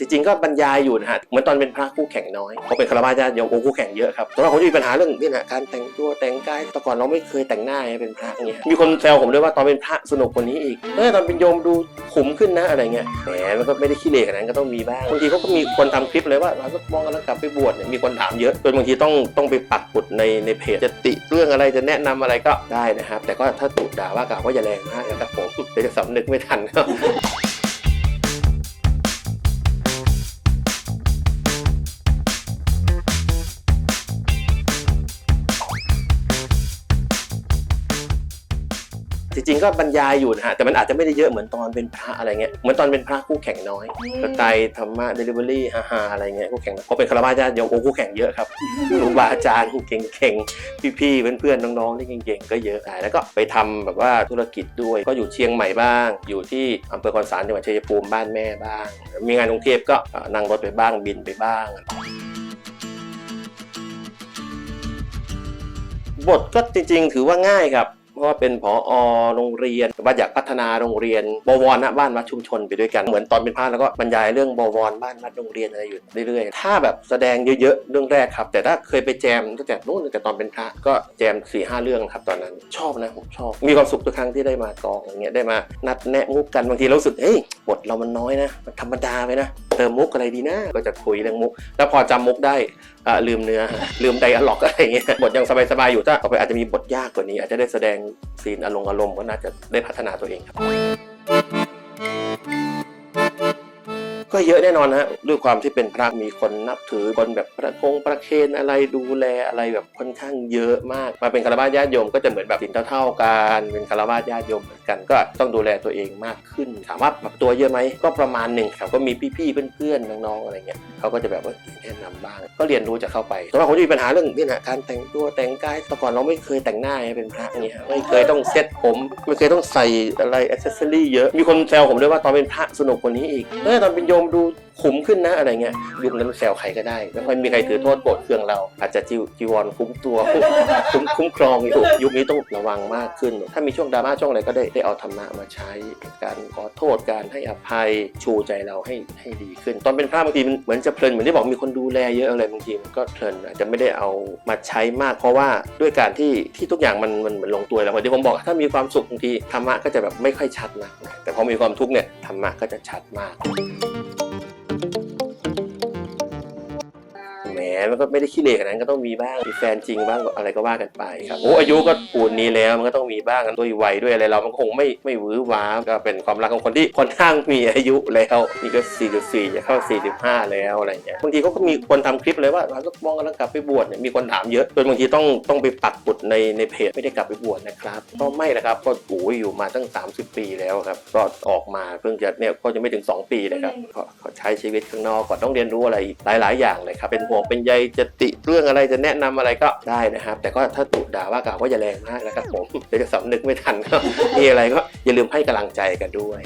จริงๆก็บรรยายอยู่นะฮะเหมือนตอนเป็นพระคู่แข่งน้อยพอเป็นคารวะญาติโยมโอ้คู่แข่งเยอะครับแต่ว่าผมจะมีปัญหาเรื่องนี่นะการแต่งตัวแต่งกายแต่ก่อนเราไม่เคยแต่งหน้าเป็นพระเงี้ยมีคนแซวผมด้วยว่าตอนเป็นพระสนุกกว่านี้อีกเออตอนเป็นโยมดูขุมขึ้นนะอะไรเงี้ยแหมมันก็ไม่ได้ขี้เหร่ขนาดนั้นก็ต้องมีบ้างบางทีเขาก็มีคนทำคลิปเลยว่าเราก็มองกันแล้วกลับไปบวชเนี่ยมีคนถามเยอะจนบางทีต้องต้องไปปักปุดในในเพจจะติเรื่องอะไรจะแนะนำอะไรก็ได้นะครับแต่ก็ถ้าถูกด่าว่ากล่าวก็อย่าแรงมากนะครับผมเดี๋ยวจะสำนึกไม่ทันครับ จริงๆก็บรรยายอยู่นะฮะแต่มันอาจจะไม่ได้เยอะเหมือนตอนเป็นพระอะไรเงี้ยเหมือนตอนเป็นพระคู่แข่งน้อยสไตล์ธรรมะเดลิเวอรี่ฮาๆอะไรเงี้ยคู่แข่งน้อยพอเป็นคารวะญาติโยมโอ้คู่แข่งเยอะครับครูบาอาจารย์เก่งๆพี่ๆเพื่อนๆน้องๆที่เก่งๆก็เยอะอ่าแล้วก็ไปทำแบบว่าธุรกิจด้วยก็อยู่เชียงใหม่บ้าง อยู่ที่อำเภอคอนสารจังหวัดชัยภูมิบ้านแม่บ้าง มีงานกรุงเทพก็เอ่อนั่งรถไปบ้างบินไปบ้างบทก็จริงๆ ถือว่าง่ายครับเพราะ ว่าเป็นผอโรงเรียนว่าอยากพัฒนาโรงเรียนบวรนะบ้านวัดชุมชนไปด้วยกันเหมือนตอนเป็นพระแล้วก็บรรยายเรื่องบวรบ้านวัดโรงเรียนอะไรอยู่เรื่อยๆ ถ้าแบบแสดงเยอะๆเรื่องแรกครับ แต่ถ้าเคยไปแจมตั้งแต่นู้นตั้งแต่ตอนเป็นพระก็แจม4ี่ห้าเรื่องครับตอนนั้นชอบนะผมชอบ มีความสุขทุกครั้งที่ได้มากองอย่างเงี้ยได้มานัดแนะมุกกันบางทีเรารู้สึกเฮ้ยบทเรามันน้อยนะมันธรรมดาไปนะเติมมุกอะไรดีนะก็จะคุยเรื่องมุก แล้วพอจำมุกได้อ่าลืมเนื้อลืมไดอะล็อกอะไรเงี้ยบทยังสบายๆอยู่ถ้าต่อไปอาจจะมีบทยากกว่านี้ อาจจะได้แสดงซีนอารมณ์อารมณ์ก็น่าจะได้พัฒนาตัวเองครับ ก็เยอะแน่นอนฮะด้วยความที่เป็นพระมีคนนับถือคนแบบประคงประเคนอะไรดูแลอะไรแบบค่อนข้างเยอะมาก มาเป็นคารวะญาติโยมก็จะเหมือนแบบสินเท่าๆกันเป็นคารวะญาติโยมเหมือนกัน ก็ต้องดูแลตัวเองมากขึ้น ถามว่าปรับตัวเยอะไหมก็ประมาณหนึ่งครับก็มีพี่ๆเพื่อนๆน้องๆอะไรเงี้ยเขาก็จะแบบว่าแนะนำบ้าง ก็เรียนรู้จากเข้าไปแต่ว่าผมจะมีปัญหาเรื่องนี่นะการแต่งตัวแต่งกายแต่ก่อนเราไม่เคยแต่งหน้าเป็นพระเนี่ยไม่เคยต้องเซ็ตผม ไม่เคยต้องใส่อะไรอ c เซสซอรี่เยอะมีคนแซวผมด้วยว่าตอนเป็นพระสนุกกว่านี้อีกเออตอนเป็นโยมดูขุมขึ้นนะอะไรเงี้ยยุคนั้นแซวใครก็ได้ไม่ค่อยมีใครถือโทษโกรธเคืองเรา อาจจะจีวจีวรคุ้มตัวคุ้มคุ้มครองอยู่ยุคนี้ต้องระวังมากขึ้น ถ้ามีช่วงดราม่าช่วงอะไรก็ได้ได้เอาธรรมะมาใช้การขอโทษการให้อภัยชูใจเราให้ให้ดีขึ้น ตอนเป็นพระบางทีมันเหมือนจะเพลินเหมือนที่บอกมีคนดูแลเยอะอะไรบางทีมันก็เพลินอาจจะไม่ได้เอามาใช้มาก เพราะว่าด้วยการที่ที่ทุกอย่างมันมันเหมือนลงตัวแล้วเหมือนที่ผมบอกถ้ามีความสุขบางทีธรรมะก็จะแบบไม่ค่อยชัดนะแต่พอมีความทุกข์เนี่ยธรรมะก็จะชัดมาก มมันก็ไม่ได้ขี้เหร่ขนาดนั้นก็ต้องมีบ้างมีแฟนจริงบ้างอะไรก็ว่ากันไปครับโอ้อายุก็ปูนนี้แล้วมันก็ต้องมีบ้างด้วยวัยด้วยอะไรเรามันคงไม่ไม่หวือหวาก็เป็นความรักของคนที่ค่อนข้างมีอายุแล้วนี่ก็ 44จะเข้า 45 แล้วอะไรเงี้ยบางทีเขาก็มีคนทำคลิปเลยว่าเราก็มองกันแล้วกลับไปบวชเนี่ยมีคนถามเยอะจนบางทีต้องต้องไปปักปุดในในเพจไม่ได้กลับไปบวชนะครับก็ไม่นะครับก็โอ้ยอยู่มาตั้ง 30 ปีแล้วครับก็ออกมาเพิ่งจะเนี่ยก็จะไม่ถึง 2 ปีเลยครับก็ก็ใช้ชีวิตข้างนอกก่อนต้องเรียนรู้อะไรอีกหลาย ๆ อย่างเลย ครับเป็นห่วงเป็นใยจะติเรื่องอะไรจะแนะนำอะไรก็ได้นะครับ แต่ก็ถ้าถูกด่าว่ากล่าวก็อย่าแรงมากนะครับผมเดี๋ยวจะสำนึกไม่ทันก็มีอะไรก็อย่าลืมให้กำลังใจกันด้วย